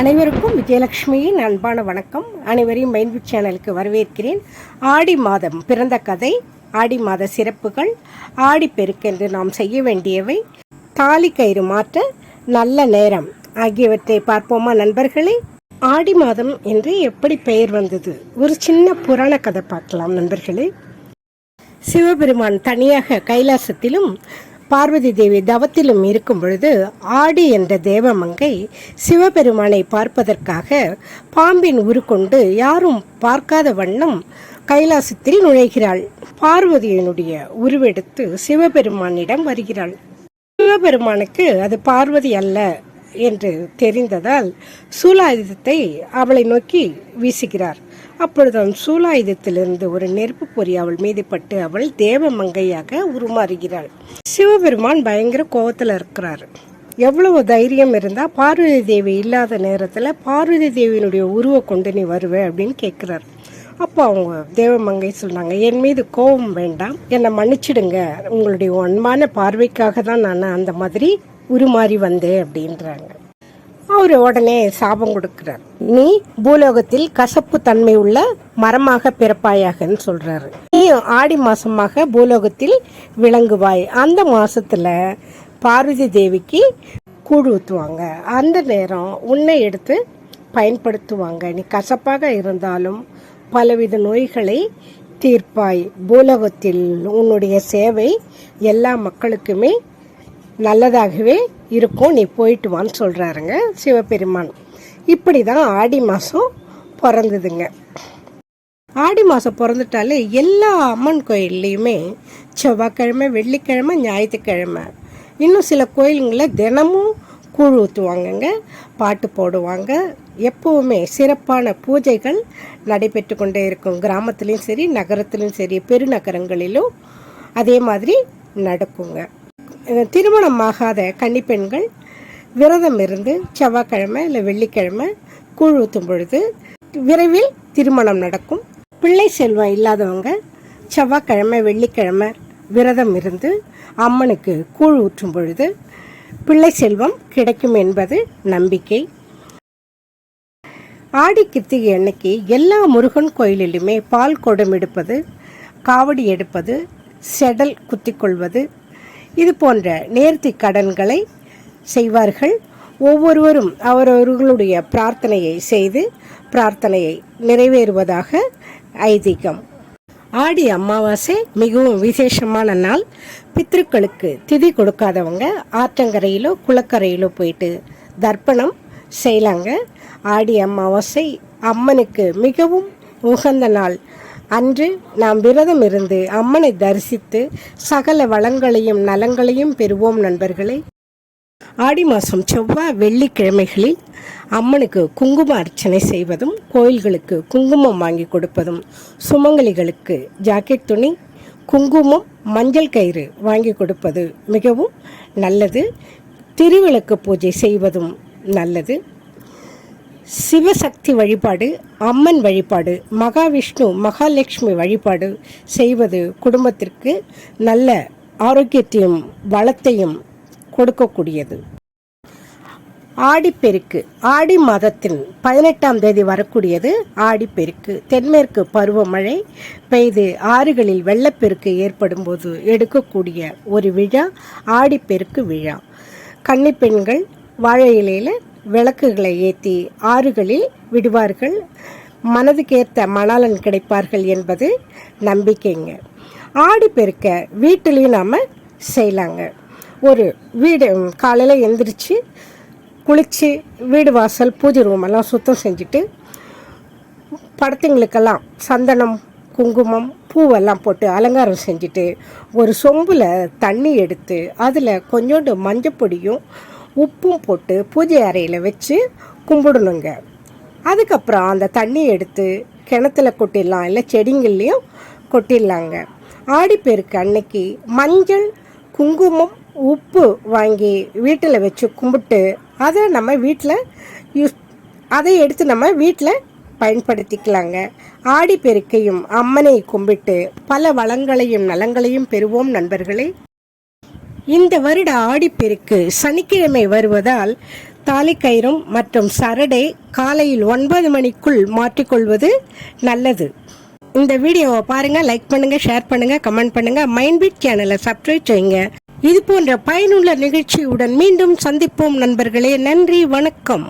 அனைவருக்கும் விஜயலட்சுமியின் அன்பான வணக்கம். அனைவரையும் மைண்ட்புட் சேனலுக்கு வரவேற்கிறேன். ஆடி மாதம் பிறந்த கதை ஆடி மாத சிறப்புகள் ஆடி பெருக்கென்று நாம் செய்ய வேண்டியவை. தாலி கயிறு மாற்ற நல்ல நேரம் ஆகியவற்றை பார்ப்போமா நண்பர்களே? ஆடி மாதம் என்று எப்படி பெயர் வந்தது? ஒரு சின்ன புராண கதை பார்க்கலாம் நண்பர்களே. சிவபெருமான் தனியாக கைலாசத்திலும் பார்வதி தேவி தவத்திலும் இருக்கும் பொழுது ஆடி என்ற தேவமங்கை சிவபெருமானை பார்ப்பதற்காக பாம்பின் உருக்கொண்டு யாரும் பார்க்காத வண்ணம் கைலாசத்தில் நுழைகிறாள். பார்வதியினுடைய உருவெடுத்து சிவபெருமானிடம் வருகிறாள். சிவபெருமானுக்கு அது பார்வதி அல்ல என்று தெரிந்ததால் சூலாயுதத்தை அவளை நோக்கி வீசுகிறார். அப்பொழுது அந்த சூலாயுதத்திலிருந்து ஒரு நெருப்பு பொறி அவள் மீது பட்டு அவள் தேவ மங்கையாக உருமாறுகிறாள். சிவபெருமான் பயங்கர கோபத்தில் இருக்கிறார். எவ்வளவு தைரியம் இருந்தால் பார்வதி தேவி இல்லாத நேரத்தில் பார்வதி தேவியினுடைய உருவை கொண்டு நீ வருவே அப்படின்னு கேட்குறார் அப்போ அவங்க தேவமங்கை சொன்னாங்க என் மீது கோபம் வேண்டாம். என்னை மன்னிச்சிடுங்க. உங்களுடைய அன்பான பார்வைக்காக தான் நான் அந்த மாதிரி உருமாறி வந்தேன் அப்படின்றாங்க. அவர் உடனே சாபம் கொடுக்கிறார். நீ பூலோகத்தில் கசப்பு தன்மை உள்ள மரமாக பிறப்பாயாகன்னு சொல்றாரு. நீ ஆடி மாசமாக பூலோகத்தில் விளங்குவாய். அந்த மாசத்துல பார்வதி தேவிக்கு கூழ் ஊற்றுவாங்க அந்த நேரம் உன்னை எடுத்து பயன்படுத்துவாங்க. நீ கசப்பாக இருந்தாலும் பலவித நோய்களை தீர்ப்பாய். பூலோகத்தில் உன்னுடைய சேவை எல்லா மக்களுக்குமே நல்லதாகவே இருக்கும். நீ போயிட்டு வான்னு சொல்கிறாருங்க சிவபெருமான். இப்படி தான் ஆடி மாதம் பிறந்ததுங்க. ஆடி மாதம் பிறந்துட்டாலே எல்லா அம்மன் கோயில்லையுமே செவ்வாய்க்கிழமை வெள்ளிக்கிழமை ஞாயிற்றுக்கிழமை. இன்னும் சில கோயிலுங்களில் தினமும் கூழ் ஊற்றுவாங்கங்க பாட்டு போடுவாங்க. எப்போவுமே சிறப்பான பூஜைகள் நடைபெற்று கொண்டே இருக்கும். கிராமத்துலேயும் சரி நகரத்துலேயும் சரி பெருநகரங்களிலும் அதே மாதிரி நடக்குங்க. திருமணம் ஆகாத கன்னிப்பெண்கள் விரதம் இருந்து செவ்வாய்க்கிழமை இல்லை வெள்ளிக்கிழமை கூழ் ஊற்றும் பொழுது விரைவில் திருமணம் நடக்கும். பிள்ளை செல்வம் இல்லாதவங்க செவ்வாய்க்கிழமை வெள்ளிக்கிழமை விரதம் இருந்து அம்மனுக்கு கூழ் ஊற்றும் பொழுது பிள்ளை செல்வம் கிடைக்கும் என்பது நம்பிக்கை. ஆடி கித்திகை அன்னைக்கு எல்லா முருகன் கோயிலிலுமே பால் குடம் எடுப்பது காவடி எடுப்பது செடல் குத்திக்கொள்வது இது போன்ற நேர்த்தி கடன்களை செய்வார்கள். ஒவ்வொருவரும் அவரவர்களுடைய பிரார்த்தனையை செய்து பிரார்த்தனையை நிறைவேறுவதாக ஐதீகம். ஆடி அமாவாசை மிகவும் விசேஷமான நாள். பித்ருக்களுக்கு திதி கொடுக்காதவங்க ஆற்றங்கரையிலோ குளக்கரையிலோ போயிட்டு தர்ப்பணம் செய்யலாங்க ஆடி அமாவாசை அம்மனுக்கு மிகவும் உகந்த நாள். அன்று நாம் விரதம் இருந்து அம்மனை தரிசித்து சகல வளங்களையும் நலங்களையும் பெறுவோம் நண்பர்களே. ஆடி மாதம் செவ்வாய் வெள்ளிக்கிழமைகளில் அம்மனுக்கு குங்கும அர்ச்சனை செய்வதும் கோயில்களுக்கு குங்குமம் வாங்கி கொடுப்பதும் சுமங்கலிகளுக்கு ஜாக்கெட் துணி குங்குமம் மஞ்சள் கயிறு வாங்கி கொடுப்பது மிகவும் நல்லது. திருவிளக்கு பூஜை செய்வதும் நல்லது. சிவசக்தி வழிபாடு அம்மன் வழிபாடு மகாவிஷ்ணு மகாலட்சுமி வழிபாடு செய்வது குடும்பத்திற்கு நல்ல ஆரோக்கியத்தையும் வளத்தையும் கொடுக்கக்கூடியது. ஆடிப்பெருக்கு ஆடி மாதத்தின் பதினெட்டாம் தேதி வரக்கூடியது ஆடிப்பெருக்கு. தென்மேற்கு பருவமழை பெய்து ஆறுகளில் வெள்ளப்பெருக்கு ஏற்படும் போது எடுக்கக்கூடிய ஒரு விழா ஆடிப்பெருக்கு விழா. கன்னிப்பெண்கள் வாழை இலையில் விளக்குகளை ஏற்றி ஆறுகளில் விடுவார்கள். மனதுக்கேற்ற மணாலன் கிடைப்பார்கள் என்பது நம்பிக்கைங்க. ஆடி பெருக்க வீட்டிலையும் நாம் செய்யலாங்க. ஒரு வீடு காலையில் எந்திரிச்சு குளித்து வீடு வாசல் பூஜை ரூமெல்லாம் சுத்தம் செஞ்சுட்டு படத்துங்களுக்கெல்லாம் சந்தனம் குங்குமம் பூவெல்லாம் போட்டு அலங்காரம் செஞ்சுட்டு ஒரு சொம்பில் தண்ணி எடுத்து அதில் கொஞ்சோண்டு மஞ்சப்பொடியும் உப்பும் போட்டு பூஜை அறையில் வச்சு கும்பிடணுங்க. அதுக்கப்புறம் அந்த தண்ணியை எடுத்து கிணத்துல கொட்டிடலாம். இல்லை செடிங்கள்லேயும் கொட்டிடலாங்க. ஆடிப்பெருக்கு அன்னைக்கு மஞ்சள் குங்குமம் உப்பு வாங்கி வீட்டில் வச்சு கும்பிட்டு அதை நம்ம வீட்டில் யூஸ் அதை எடுத்து நம்ம வீட்டில் பயன்படுத்திக்கலாங்க. ஆடிப்பெருக்கையும் அம்மனை கும்பிட்டு பல வளங்களையும் நலங்களையும் பெறுவோம் நண்பர்களே. இந்த வருட ஆடிப்பெருக்கு சனிக்கிழமை வருவதால் தாலிக்கயிறும் மற்றும் சரடை காலையில் ஒன்பது மணிக்குள் மாற்றிக்கொள்வது நல்லது. இந்த வீடியோவை பாருங்க லைக் பண்ணுங்க ஷேர் பண்ணுங்க கமெண்ட் பண்ணுங்க. மைண்ட் பீட் சேனலை சப்ஸ்கிரைப் செய்யுங்க. இது போன்ற பயனுள்ள நிகழ்ச்சியுடன் மீண்டும் சந்திப்போம் நண்பர்களே. நன்றி வணக்கம்.